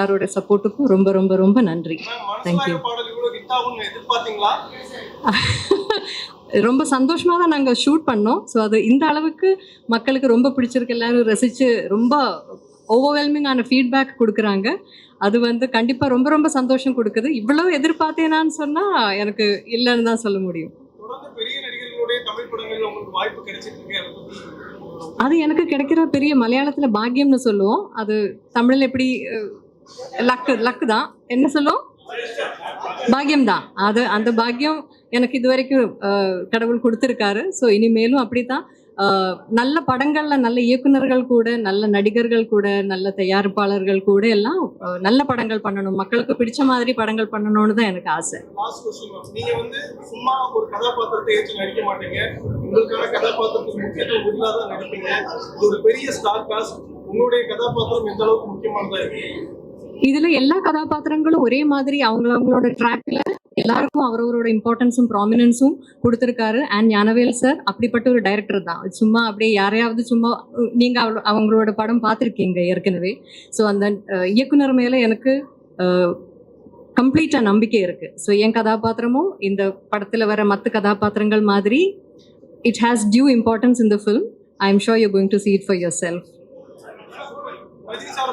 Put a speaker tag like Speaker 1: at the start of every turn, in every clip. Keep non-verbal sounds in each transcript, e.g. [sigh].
Speaker 1: எல்லாரோட சப்போர்ட்டுக்கும் ரொம்ப ரொம்ப ரொம்ப நன்றி. தேங்க்யூ [laughs] ரொம்ப சந்தோஷமா தான் நாங்கள் ஷூட் பண்ணோம். ஸோ அது இந்த அளவுக்கு மக்களுக்கு ரொம்ப பிடிச்சிருக்கு. எல்லாரும் ரசித்து ரொம்ப ஓவர்வெல்மிங்கான ஃபீட்பேக் கொடுக்குறாங்க. அது வந்து கண்டிப்பாக ரொம்ப ரொம்ப சந்தோஷம் கொடுக்குது. இவ்வளோ எதிர்பார்த்தேனான்னு சொன்னால் எனக்கு இல்லைன்னு தான் சொல்ல முடியும்.
Speaker 2: அது
Speaker 1: எனக்கு கிடைக்கிற பெரிய மலையாளத்தில் பாக்கியம்னு சொல்லுவோம். அது தமிழில் எப்படி லக்கு லக்கு தான். என்ன சொல்லும்? பாக்கியம் தான். அது அந்த பாக்கியம் எனக்கு இது வரைக்கும் கடவுள் கொடுத்துருக்காரு. ஸோ இனிமேலும் அப்படித்தான். அஹ், நல்ல படங்கள்ல நல்ல இயக்குநர்கள் கூட நல்ல நடிகர்கள் கூட நல்ல தயாரிப்பாளர்கள் கூட எல்லாம் நல்ல படங்கள் பண்ணணும். மக்களுக்கு பிடிச்ச மாதிரி படங்கள் பண்ணணும்னு தான் எனக்கு ஆசை.
Speaker 2: நீங்க வந்து சும்மா ஒரு கதாபாத்திரத்தை ஏற்று நடிக்க மாட்டீங்க. உங்களுக்கான கதாபாத்திரத்துக்கு முக்கியத்துவம் இல்லாதான் நடிப்பீங்க. ஒரு பெரிய ஸ்டார் காஸ்ட் உங்களுடைய கதாபாத்திரம் எந்த அளவுக்கு முக்கியமானதா இருக்கு?
Speaker 1: இதுல எல்லா கதாபாத்திரங்களும் ஒரே மாதிரி அவங்க அவங்களோட ட்ராக்ல எல்லாருக்கும் அவரவரோட இம்பார்ட்டன்ஸும் ப்ராமினன்ஸும் கொடுத்துருக்காரு. அண்ட் ஞானவேல் சார் அப்படிப்பட்ட ஒரு டைரக்டர் தான். சும்மா அப்படியே யாரையாவது சும்மா நீங்க அவங்களோட படம் பார்த்துருக்கீங்க ஏற்கனவே. ஸோ அந்த இயக்குனர் மேல எனக்கு கம்ப்ளீட்டா நம்பிக்கை இருக்கு. ஸோ என் கதாபாத்திரமும் இந்த படத்துல வர மற்ற கதாபாத்திரங்கள் மாதிரி it has due importance in the film I am sure you going to seat for your yourself. Rajini sir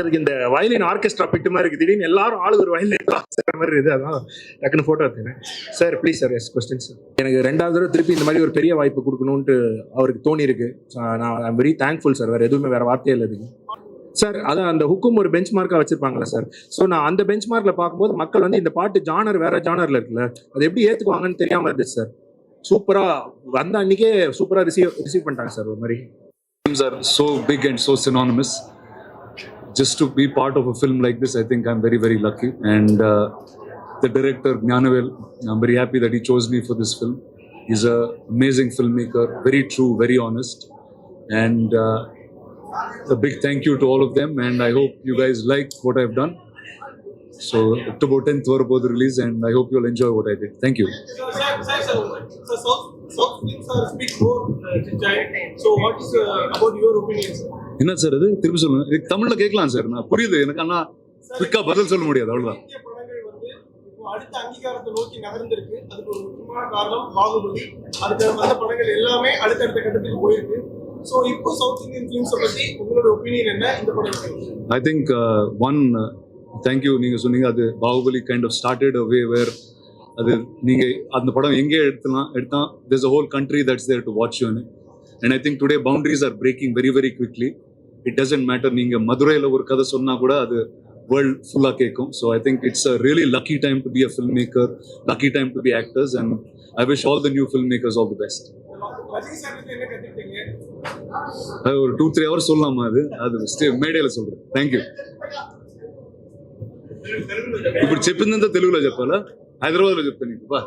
Speaker 3: அதுக்கு இந்த வயலின் ஆர்கெஸ்ட்ரா பிட்டு மாதிரி இருக்கு. திடீர்னு எல்லாரும் ஆளு ஒரு வயலின் வாசிக்கிற மாதிரி இருக்குது. அதான் டக்குன்னு ஃபோட்டோ எடுத்துக்கிறேன் sir please sir yes question sir எனக்கு ரெண்டாவது தடவை திருப்பி இந்த மாதிரி ஒரு பெரிய வாய்ப்பு கொடுக்கணுன்ட்டு அவருக்கு தோணி இருக்கு நான் ஐம் வெரி தேங்க்ஃபுல் சார் வேறு எதுவுமே வேறு வார்த்தையே இல்லை இதுக்கு. சார் அதான் அந்த ஹுக்கும் ஒரு பெஞ்ச் மார்க்காக வச்சிருப்பாங்களா சார் ஸோ நான் அந்த பெஞ்ச் மார்க்கில் பார்க்கும்போது மக்கள் வந்து இந்த பாட்டு ஜானர் வேற ஜானரில் இருக்குல்ல அது எப்படி ஏற்றுக்குவாங்கன்னு தெரியாமல் இருந்துச்சு சார் சூப்பராக வந்த அன்னைக்கே சூப்பராக ரிசீவ் ரிசீவ் பண்ணிட்டாங்க சார் ஒரு மாதிரி.
Speaker 4: Sir are big and and so. Just to be part of a film like this, I think I'm very, very lucky. And uh, the director, Gnanavel, I'm very happy that he chose me for this film. He's an amazing filmmaker, very true, very honest. And uh, a big thank you to all of them. And I hope you guys like what I've done. So, October 10th, Varapod release, and I hope you'll enjoy what I did. Thank you.
Speaker 2: Sir, sir, sir, sir, sir, South, South films are speak more uh, Chichay.
Speaker 4: என்ன sir இது? திருப்பி சொல்லுங்க. இதுக்கு தமிழ்ல கேட்கலாம் sir. நான் புரியுது. எனக்கு ஆனா குவிக்கா பதில் சொல்ல முடியாது. அவ்வளவுதான்.
Speaker 2: இந்திய படங்கள் வந்து இப்போ அடுத்த அங்கீகாரத்தை நோக்கி நகர்ந்திருக்கு. அதுக்கு ஒரு முக்கியமான காரணம் பாகுபலி. அதுக்கு வந்த படங்கள் எல்லாமே அடுத்தடுத்த கட்டத்துக்கு போயிருக்கு. ஸோ இப்போ சவுத் இந்தியன் ஃபிலிம்ஸை பத்தி உங்களோட ஒப்பீனியன் என்ன? இந்த படம்
Speaker 4: I think one thank you uh, நீங்க சொன்னீங்க அது Baahubali kind of started way where அது நீங்க அந்த படம் எங்கே எடுத்தலாம் எடுத்தா there's a whole country that's there to watch you in it. and i think today boundaries are breaking very very quickly it doesn't matter நீங்க மதுரையில ஒரு கதை சொன்னா கூட அது வேர்ல்ட் ஃபுல்லா கேட்கும் so I think it's a really lucky time to be a film maker lucky time to be actors and I wish all the new film makers all the best
Speaker 2: Rajini sir கிட்ட என்ன கத்துக்கிட்டீங்க
Speaker 4: அது ஒரு two three hours சொல்லலாமா அது அது stay மேடையில் சொல்றேன் தேங்க்யூ ఇప్పుడు చెప్పిందంతా తెలుగులో చెప్పాలా హైదరాబాద్లో చెప్తాను నీకు బా